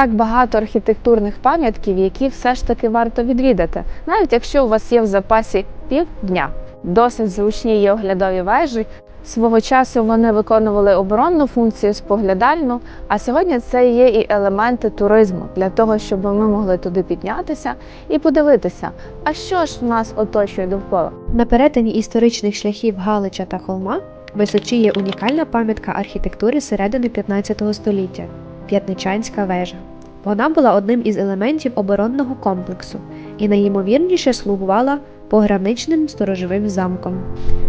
так багато архітектурних пам'ятків, які все ж таки варто відвідати, навіть якщо у вас є в запасі півдня. Досить зручні є оглядові вежі. Свого часу вони виконували оборонну функцію, споглядальну, а сьогодні це є і елементи туризму для того, щоб ми могли туди піднятися і подивитися, а що ж нас оточує довкола. На перетині історичних шляхів Галича та Холма височіє унікальна пам'ятка архітектури середини 15 століття П'ятничанська вежа. Вона була одним із елементів оборонного комплексу і найімовірніше слугувала пограничним сторожовим замком.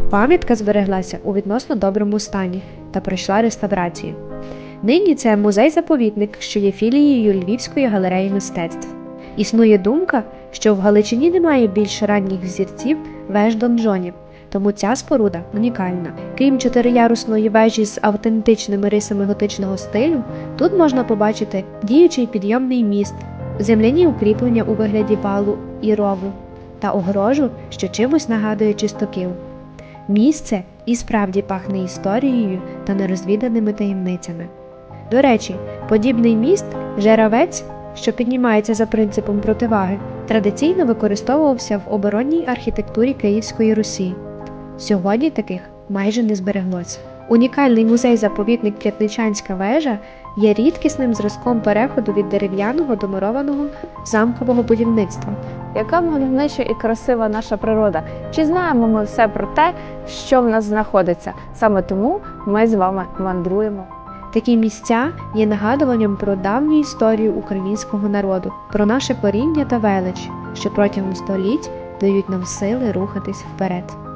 Пам'ятка збереглася у відносно доброму стані та пройшла реставрацію. Нині це музей-заповідник, що є філією Львівської галереї мистецтв. Існує думка, що в Галичині немає більш ранніх взірців веж донжонів, тому ця споруда унікальна. Крім чотириярусної вежі з автентичними рисами готичного стилю, тут можна побачити діючий підйомний міст, земляні укріплення у вигляді валу і рову та огорожу, що чимось нагадує чистокіл. Місце і справді пахне історією та нерозвіданими таємницями. До речі, подібний міст жеравець, що піднімається за принципом противаги, традиційно використовувався в оборонній архітектурі Київської Русі. Сьогодні таких майже не збереглося. Унікальний музей-заповідник П'ятничанська вежа є рідкісним зразком переходу від дерев'яного до мурованого замкового будівництва. Яка мальовнича і красива наша природа? Чи знаємо ми все про те, що в нас знаходиться? Саме тому ми з вами мандруємо. Такі місця є нагадуванням про давню історію українського народу, про наше коріння та велич, що протягом століть дають нам сили рухатись вперед.